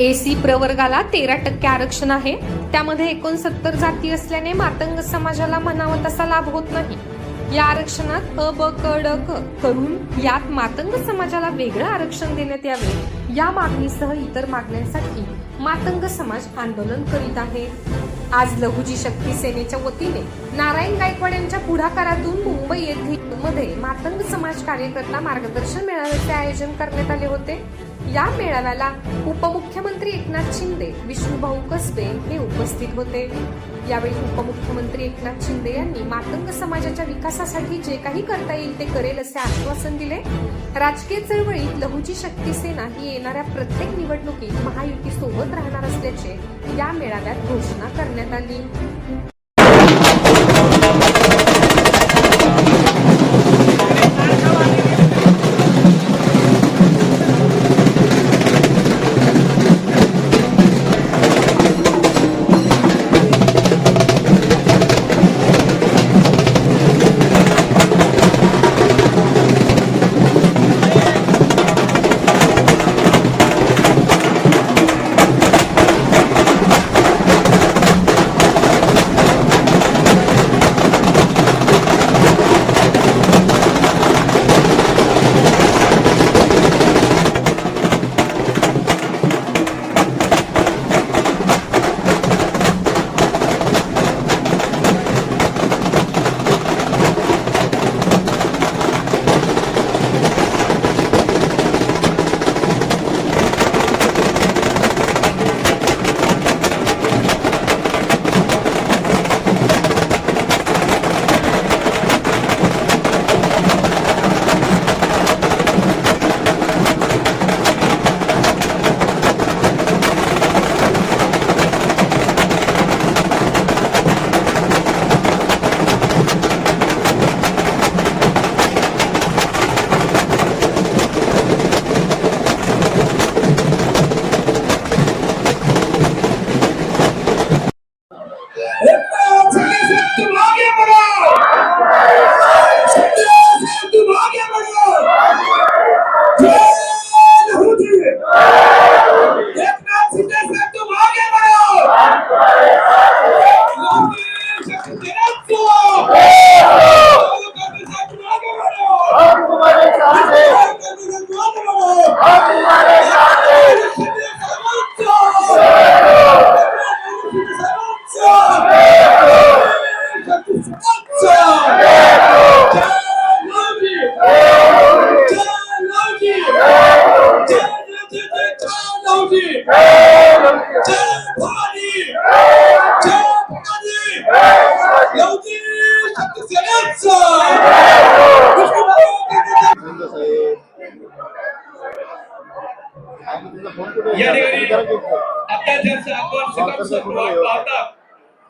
AC प्रवर्गाला तेरा टक्के आरक्षण आहे. त्यामध्ये एकोणसत्तर जाती असल्याने मातंग समाजाला म्हणावं तसा लाभ होत नाही. या आरक्षणात अ ब क ड क करून यात मातंग समाजाला वेगळं आरक्षण देण्यात यावे. या मागणीसह इतर मागण्यांसाठी मातंग समाज आंदोलन करीत आहे. आज लघुजी शक्ती सेनेच्या वतीने नारायण गायकवाड यांच्या पुढाकारातून मुंबई येथील मध्ये मातंग समाज कार्यकर्ता मार्गदर्शन मेळाव्याचे आयोजन करण्यात आले होते. या मेळाव्याला उपमुख्यमंत्री एकनाथ शिंदे विष्णुभाऊ कसबे हे उपस्थित होते. यावेळी उपमुख्यमंत्री एकनाथ शिंदे यांनी मातंग समाजाच्या विकासासाठी जे काही करता येईल ते करेल असे आश्वासन दिले. राजकीय चळवळीत लहुजी शक्ती सेना ही येणाऱ्या प्रत्येक निवडणुकीत महायुती सोबत राहणार असल्याचे या मेळाव्यात घोषणा करण्यात आली.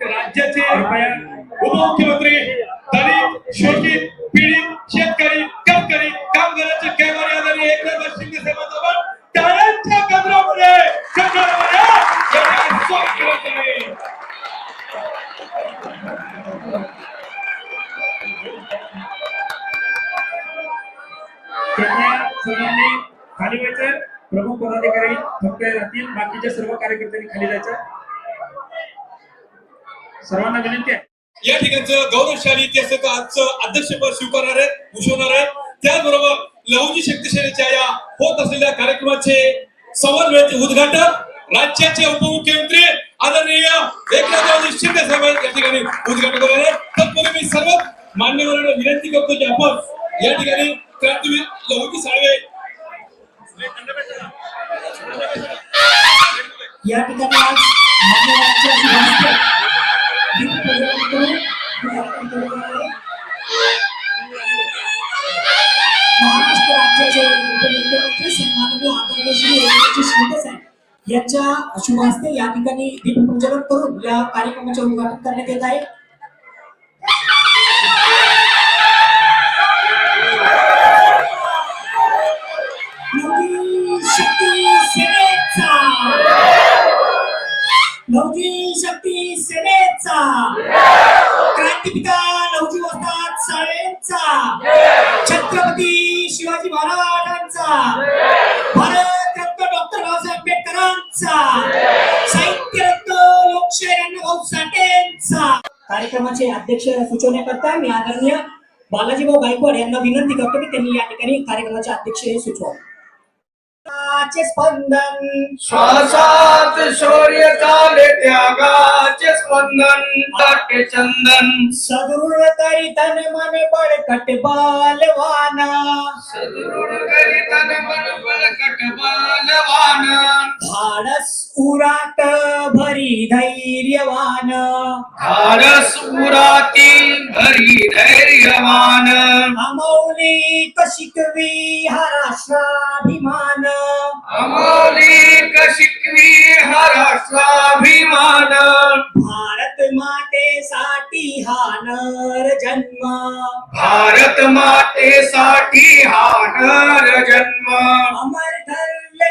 राज्याचे उपमुख्यमंत्री दलित शोषित पीडित शेतकरी कामगारी कामगाराचे कैवारी आधारी एकनाथ शिंदे साहेबांसोबत टाळ्यांच्या गजरामध्ये गजरामध्ये या ठिकाणी स्वागत करत आहे. कृपया सर्वांनी खाली व्हायचं. प्रमुख पदाधिकारी फक्त राहतील. बाकीच्या सर्व कार्यकर्त्यांनी खाली जायचं. सर्वांना विनंती आहे. या ठिकाणचं गौरवशाली इतिहासाचं आजचं अध्यक्षपद स्वीकारणार आहे भूषवणार आहे त्याचबरोबर लहुजी शक्ती सेनेच्या या होत असलेल्या कार्यक्रमाचे समन्वयाचे उद्घाटन राज्याचे उपमुख्यमंत्री आदरणीय एकनाथरावजी शिंदे साहेब या ठिकाणी उद्घाटन करणार आहे तत्पूर्वी मी सर्व मान्यवरांना विनंती करतो की आपण या ठिकाणी क्रांतीवीर लहुजी साळवे या ठिकाणी आज मान्यवरांच्या महाराष्ट्र राज्याचे उपमुख्यमंत्री सन्माननीय आदरणीय श्री एकनाथजी शिंदे साहेब यांच्या शुभ हस्ते या ठिकाणी दीपप्रज्वलन करून या कार्यक्रमाचे उद्घाटन करण्यात येत आहे. क्रांतिपिता नवजी वस्ताद साळेंचा छत्रपती शिवाजी महाराजांचा. भारत रत्न डॉक्टर बाबासाहेब आंबेडकर साठेकरांचा साहित्य रत्न लोकशाही अण्णाभाऊ साठेंचा. कार्यक्रमाचे अध्यक्ष सुचवण्याकरता मी आदरणीय बालाजीभाऊ गायकवाड यांना विनंती करतो की त्यांनी या ठिकाणी कार्यक्रमाचे अध्यक्ष हे सुचवा. चे स्पंदन. श्वासात शौर्य चाले त्यागाचे स्पंदन ताटे चंदन. सदृढ तरी तन मन बळकट बालवाना. सदृढ करी तन मन बळकट बालवान. धाडस उराट भरी धैर्यवान. धाडस उराती भरी धैर्यवान. अमौली शिकवी हा राष्ट्राभिमान अमोलिक शिकवी हा राष्ट्राभिमान भारत मातेसाठी हा नर जन्म. भारत मातेसाठी हा नर जन्म. अमर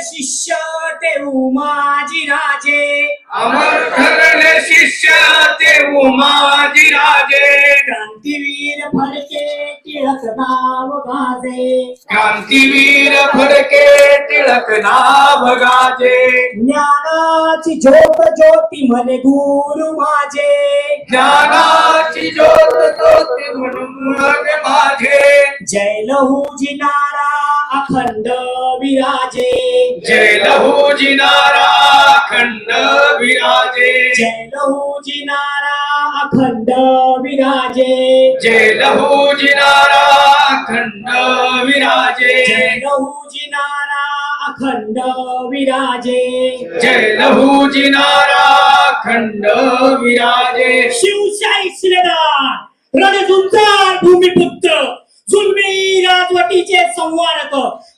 शिष्य ठेवू माझी राजे. अमर ठरले शिष्य ते उमाजी राजे. क्रांतीवीर फडके टिळक नाव गाजे. क्रांतीवीर फडके टिळक नाव गाजे. ज्ञानाची ज्योत ज्योती म्हणे गुरु माझे. ज्ञानाची ज्योत ज्योती म्हणून मग माझे. जय लहू जिनारा अखंड विराजे. जय लहू जिनारा खंड विराजे. जय लहू जिनारा अखंड विराजे. जय लहू जिनारा खंड विराजे. जय लहू जिनारा अखंड विराजे। जय लहू जिनारा खंड विराजे। शिवशाही शिलेदार रणझुंजार भूमिपुत्र जुलमी राजवटीचे संवारक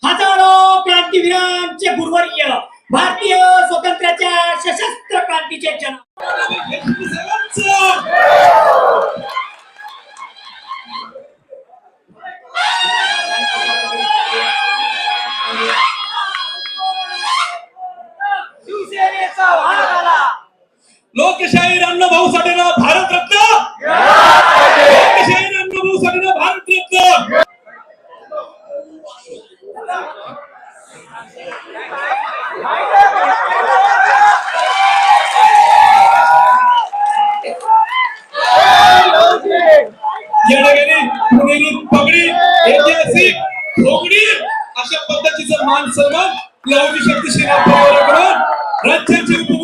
हजारो क्रांतीवीरांचे गुरुवर्य भारतीय स्वातंत्र्याच्या सशस्त्र क्रांतीचे जन लोकशाहीर अण्णाभाऊ साठेंना भारतरत्न लोकशाही अण्णाभाऊ साठेंना भारतरत्न या ठिकाणी पुणेरी पगडी ऐतिहासिक घोगडी अशा पद्धतीचा मान सन्मान लवजी शक्ती सेना राज्याचे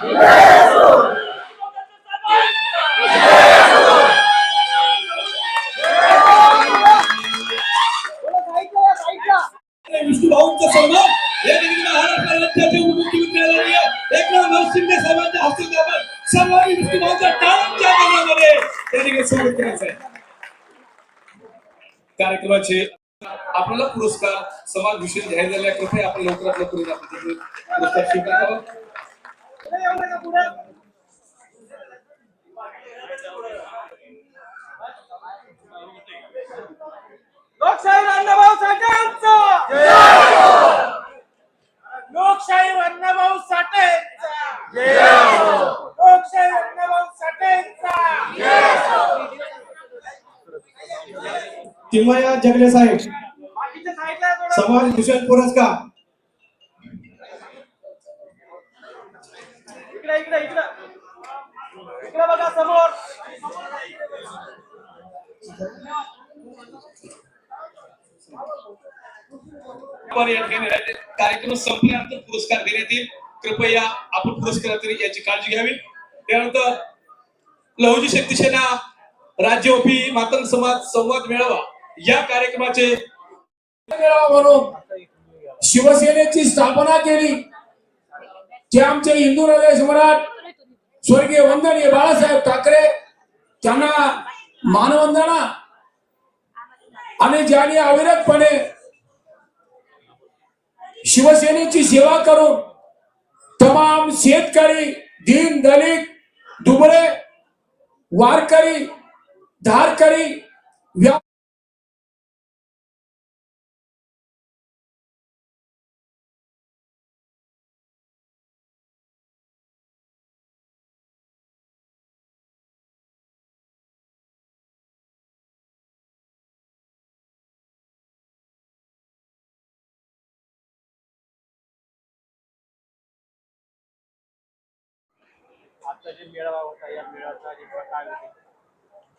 सन्मान या महाराष्ट्र राज्याचे उपमुख्यमंत्री आदरणीय एकनाथ साहेबांच्या हस्ते आपण सर्वांनी विष्णुभाऊंच्या टाळ्यांच्या गजरामध्ये या ठिकाणी स्वागत करायचं आहे कार्यक्रमाचे आपल्याला पुरस्कार समाज भूषण जाहीर झाल्या कृपया आपण लवकरात लवकर पुरस्कार स्वीकारावा लोकशाही अण्णाभाऊ लोकशाही अण्णाभाऊ लोकशाही अण्णाभाऊ साठेंचा तिमया जगले साहेब समाज भूषण पुरस्कार. कार्यक्रम संपल्यानंतर पुरस्कार देण्यात येईल. कृपया आपण पुरस्कार तरी याची काळजी घ्यावी. त्यानंतर लहुजी शक्ती सेना राज्यव्यापी मातंग समाज संवाद मेळावा या कार्यक्रमाचे म्हणून शिवसेनेची स्थापना केली. जे आमचे हिंदू हृदय सम्राट स्वर्गीय वंदनीय बाळासाहेब ठाकरे त्यांना मानवंदना. आणि ज्यांनी अविरतपणे शिवसेनेची सेवा करून तमाम शेतकरी दीन दलित दुबळे वारकरी धारकरी व्या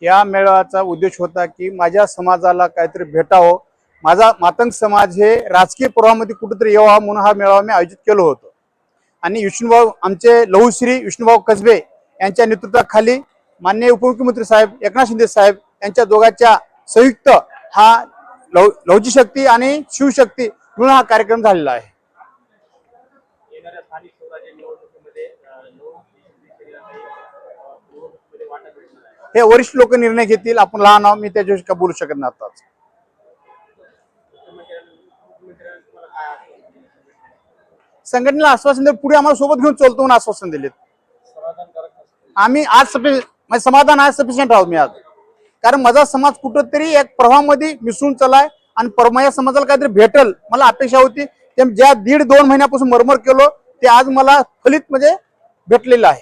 या मेळाव्याचा उद्देश होता की माझ्या समाजाला काहीतरी भेटावं. माझा मातंग समाज हे राजकीय प्रवाहामध्ये कुठेतरी यावा म्हणून हा मेळावा मी आयोजित केलो होतो. आणि विष्णुभाऊ आमचे लहुश्री विष्णुभाऊ कसबे यांच्या नेतृत्वाखाली मान्य उपमुख्यमंत्री साहेब एकनाथ शिंदे साहेब यांच्या दोघांच्या संयुक्त हा लव लवची शक्ती आणि शिवशक्ती म्हणून हा कार्यक्रम झालेला आहे येणाऱ्या स्थानिक स्वराज्य निवडणुकीमध्ये अं, लोक शिवसेनेला काही अं, निवडणुकीमध्ये वाटा भेटणार आहे हे वरिष्ठ लोक निर्णय घेतील. आपण लहान आहोत मी त्याच्याविषयी का बोलू शकत नाही आताच. काय संघटनेला आश्वासन दिलं पुढे आम्हाला सोबत घेऊन चलतो म्हणून आश्वासन दिलेत. आम्ही आज सफि म्हणजे समाधान आज सफिशियंट आहोत मी आज. कारण माझा समाज कुठंतरी एक प्रवाहामध्ये मिसळून चालाय आणि पर माझ्या समाजाला काहीतरी भेटल मला अपेक्षा होती. ते ज्या दीड दोन महिन्यापासून मरमर केलो ते आज मला फलित म्हणजे भेटलेलं आहे.